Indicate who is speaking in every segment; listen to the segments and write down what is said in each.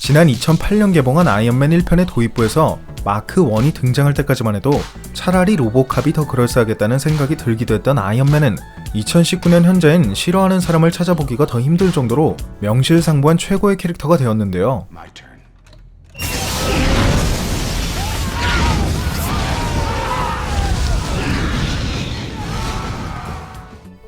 Speaker 1: 지난 2008년 개봉한 아이언맨 1편의 도입부에서 마크 1이 등장할 때까지만 해도 차라리 로보캅이 더 그럴싸하겠다는 생각이 들기도 했던 아이언맨은 2019년 현재엔 싫어하는 사람을 찾아보기가 더 힘들 정도로 명실상부한 최고의 캐릭터가 되었는데요.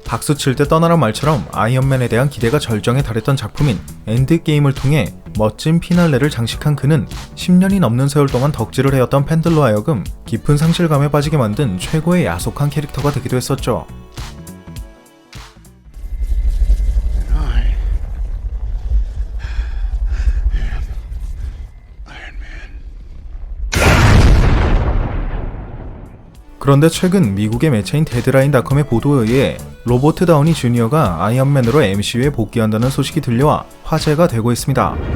Speaker 1: 박수 칠 때 떠나란 말처럼 아이언맨에 대한 기대가 절정에 달했던 작품인 엔드게임을 통해 멋진 피날레를 장식한 그는 10년이 넘는 세월 동안 덕질을 해왔던 팬들로 하여금 깊은 상실감에 빠지게 만든 최고의 야속한 캐릭터가 되기도 했었죠. 그런데 최근 미국의 매체인 데드라인닷컴의 보도에 의해 로버트 다우니 주니어가 아이언맨으로 MCU에 복귀한다는 소식이 들려와 화제가 되고 있습니다.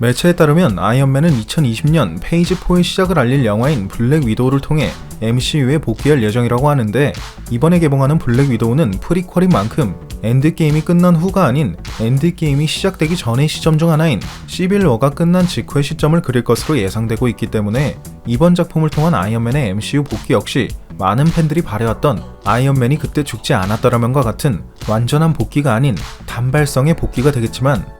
Speaker 1: 매체에 따르면 아이언맨은 2020년 페이지 4의 시작을 알릴 영화인 블랙 위도우를 통해 MCU에 복귀할 예정이라고 하는데 이번에 개봉하는 블랙 위도우는 프리퀄인 만큼 엔드게임이 끝난 후가 아닌 엔드게임이 시작되기 전의 시점 중 하나인 시빌워가 끝난 직후의 시점을 그릴 것으로 예상되고 있기 때문에 이번 작품을 통한 아이언맨의 MCU 복귀 역시 많은 팬들이 바래왔던 아이언맨이 그때 죽지 않았더라면과 같은 완전한 복귀가 아닌 단발성의 복귀가 되겠지만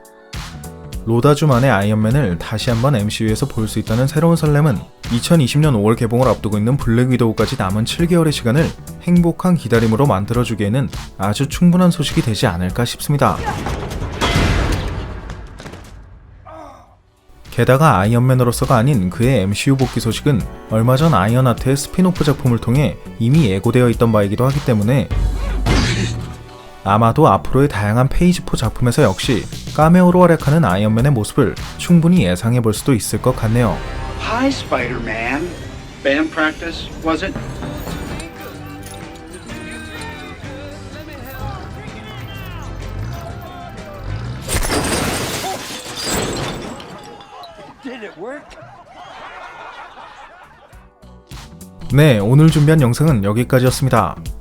Speaker 1: 로다주만의 아이언맨을 다시 한번 MCU에서 볼 수 있다는 새로운 설렘은 2020년 5월 개봉을 앞두고 있는 블랙 위도우까지 남은 7개월의 시간을 행복한 기다림으로 만들어주기에는 아주 충분한 소식이 되지 않을까 싶습니다. 게다가 아이언맨으로서가 아닌 그의 MCU 복귀 소식은 얼마 전 아이언하트의 스피노프 작품을 통해 이미 예고되어 있던 바이기도 하기 때문에 아마도 앞으로의 다양한 페이지4 작품에서 역시 카메오로 활약하는 아이언맨의 모습을 충분히 예상해 볼 수도 있을 것 같네요.
Speaker 2: Hi, Spider Man. Band practice, was it? Did it work?
Speaker 1: 네, 오늘 준비한 영상은 여기까지였습니다.